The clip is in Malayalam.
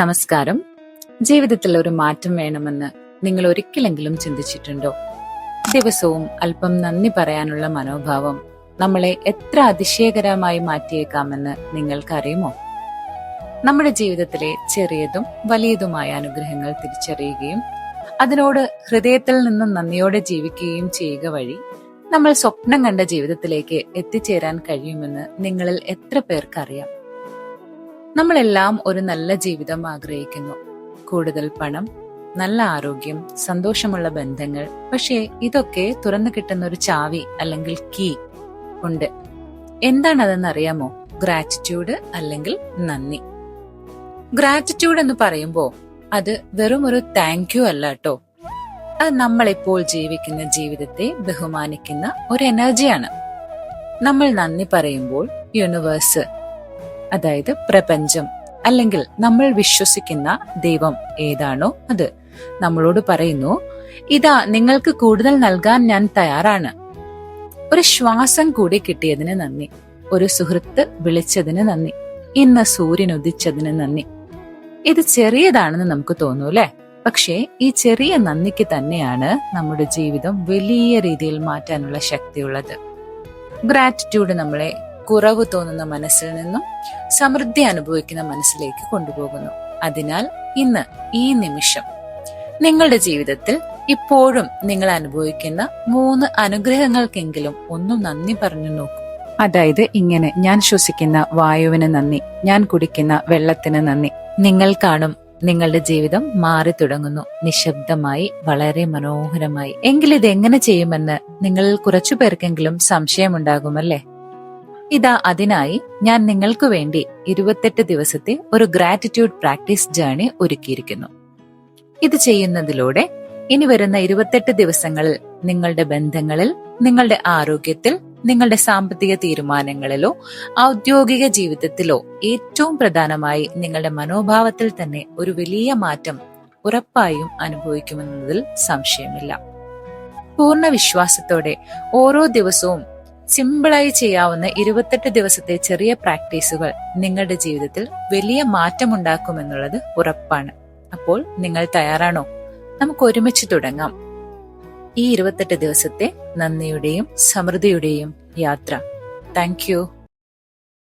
നമസ്കാരം. ജീവിതത്തിൽ ഒരു മാറ്റം വേണമെന്ന് നിങ്ങൾ ഒരിക്കലെങ്കിലും ചിന്തിച്ചിട്ടുണ്ടോ? ദിവസവും അല്പം നന്ദി പറയാനുള്ള മനോഭാവം നമ്മളെ എത്ര അതിശയകരമായി മാറ്റിയേക്കാമെന്ന് നിങ്ങൾക്കറിയുമോ? നമ്മുടെ ജീവിതത്തിലെ ചെറിയതും വലിയതുമായ അനുഗ്രഹങ്ങൾ തിരിച്ചറിയുകയും അതിനോട് ഹൃദയത്തിൽ നിന്ന് നന്ദിയോടെ ജീവിക്കുകയും ചെയ്യുക വഴി നമ്മൾ സ്വപ്നം കണ്ട ജീവിതത്തിലേക്ക് എത്തിച്ചേരാൻ കഴിയുമെന്ന് നിങ്ങളിൽ എത്ര പേർക്കറിയാം? നമ്മളെല്ലാം ഒരു നല്ല ജീവിതം ആഗ്രഹിക്കുന്നു. കൂടുതൽ പണം നല്ല ആരോഗ്യം സന്തോഷമുള്ള ബന്ധങ്ങൾ പക്ഷേ ഇതൊക്കെ തുറന്നു കിട്ടുന്ന ഒരു ചാവി അല്ലെങ്കിൽ കീ ഉണ്ട്. എന്താണതെന്ന് അറിയാമോ ഗ്രാറ്റിറ്റ്യൂഡ് അല്ലെങ്കിൽ നന്ദി. ഗ്രാറ്റിറ്റ്യൂഡ് എന്ന് പറയുമ്പോൾ അത് വെറും ഒരു താങ്ക് യു അല്ല കേട്ടോ അത് നമ്മളിപ്പോൾ ജീവിക്കുന്ന ജീവിതത്തെ ബഹുമാനിക്കുന്ന ഒരു എനർജിയാണ് നമ്മൾ നന്ദി പറയുമ്പോൾ യൂണിവേഴ്സ് അതായത് പ്രപഞ്ചം അല്ലെങ്കിൽ നമ്മൾ വിശ്വസിക്കുന്ന ദൈവം ഏതാണോ അത്. നമ്മളോട് പറയുന്നു ഇതാ നിങ്ങൾക്ക് കൂടുതൽ നൽകാൻ ഞാൻ തയ്യാറാണ്. ഒരു ശ്വാസം കൂടി കിട്ടിയതിന് നന്ദി. ഒരു സുഹൃത്ത് വിളിച്ചതിന് നന്ദി. ഇന്ന് സൂര്യൻ ഉദിച്ചതിന് നന്ദി. ഇത് ചെറിയതാണെന്ന് നമുക്ക് തോന്നൂ അല്ലെ? പക്ഷേ ഈ ചെറിയ നന്ദിക്ക് തന്നെയാണ് നമ്മുടെ ജീവിതം വലിയ രീതിയിൽ മാറ്റാനുള്ള ശക്തിയുള്ളത്. ഗ്രാറ്റിറ്റ്യൂഡ് നമ്മളെ കുറവ് തോന്നുന്ന മനസ്സിൽ നിന്നും സമൃദ്ധി അനുഭവിക്കുന്ന മനസ്സിലേക്ക് കൊണ്ടുപോകുന്നു. അതിനാൽ ഇന്ന് ഈ നിമിഷം നിങ്ങളുടെ ജീവിതത്തിൽ ഇപ്പോഴും നിങ്ങൾ അനുഭവിക്കുന്ന മൂന്ന് അനുഗ്രഹങ്ങൾക്കെങ്കിലും ഒന്ന് നന്ദി പറഞ്ഞു നോക്കൂ. അതായത് ഇങ്ങനെ ഞാൻ ശ്വസിക്കുന്ന വായുവിന് നന്ദി ഞാൻ കുടിക്കുന്ന വെള്ളത്തിന് നന്ദി. നിങ്ങൾ കാണും നിങ്ങളുടെ ജീവിതം മാറി തുടങ്ങുന്നു. നിശബ്ദമായി വളരെ മനോഹരമായി. എങ്കിൽ ഇത് എങ്ങനെ ചെയ്യുമെന്ന് നിങ്ങൾ കുറച്ചു പേർക്കെങ്കിലും സംശയമുണ്ടാകുമല്ലേ? ഇതാ അതിനായി ഞാൻ നിങ്ങൾക്ക് വേണ്ടി ഇരുപത്തെട്ട് ദിവസത്തെ ഒരു ഗ്രാറ്റിറ്റ്യൂഡ് പ്രാക്ടീസ് ജേണി ഒരുക്കിയിരിക്കുന്നു. ഇത് ചെയ്യുന്നതിലൂടെ ഇനി വരുന്ന ഇരുപത്തെട്ട് ദിവസങ്ങളിൽ നിങ്ങളുടെ ബന്ധങ്ങളിൽ നിങ്ങളുടെ ആരോഗ്യത്തിൽ നിങ്ങളുടെ സാമ്പത്തിക തീരുമാനങ്ങളിലോ ഔദ്യോഗിക ജീവിതത്തിലോ ഏറ്റവും പ്രധാനമായി നിങ്ങളുടെ മനോഭാവത്തിൽ തന്നെ ഒരു വലിയ മാറ്റം ഉറപ്പായും അനുഭവിക്കുമെന്നതിൽ സംശയമില്ല. പൂർണ വിശ്വാസത്തോടെ ഓരോ ദിവസവും സിമ്പിളായി ചെയ്യാവുന്ന ഇരുപത്തെട്ട് ദിവസത്തെ ചെറിയ പ്രാക്ടീസുകൾ നിങ്ങളുടെ ജീവിതത്തിൽ വലിയ മാറ്റമുണ്ടാക്കുമെന്നുള്ളത് ഉറപ്പാണ്. അപ്പോൾ നിങ്ങൾ തയ്യാറാണോ? നമുക്ക് ഒരുമിച്ച് തുടങ്ങാം. ഈ ഇരുപത്തെട്ട് ദിവസത്തെ നന്ദിയുടെയും സമൃദ്ധിയുടെയും യാത്ര. താങ്ക്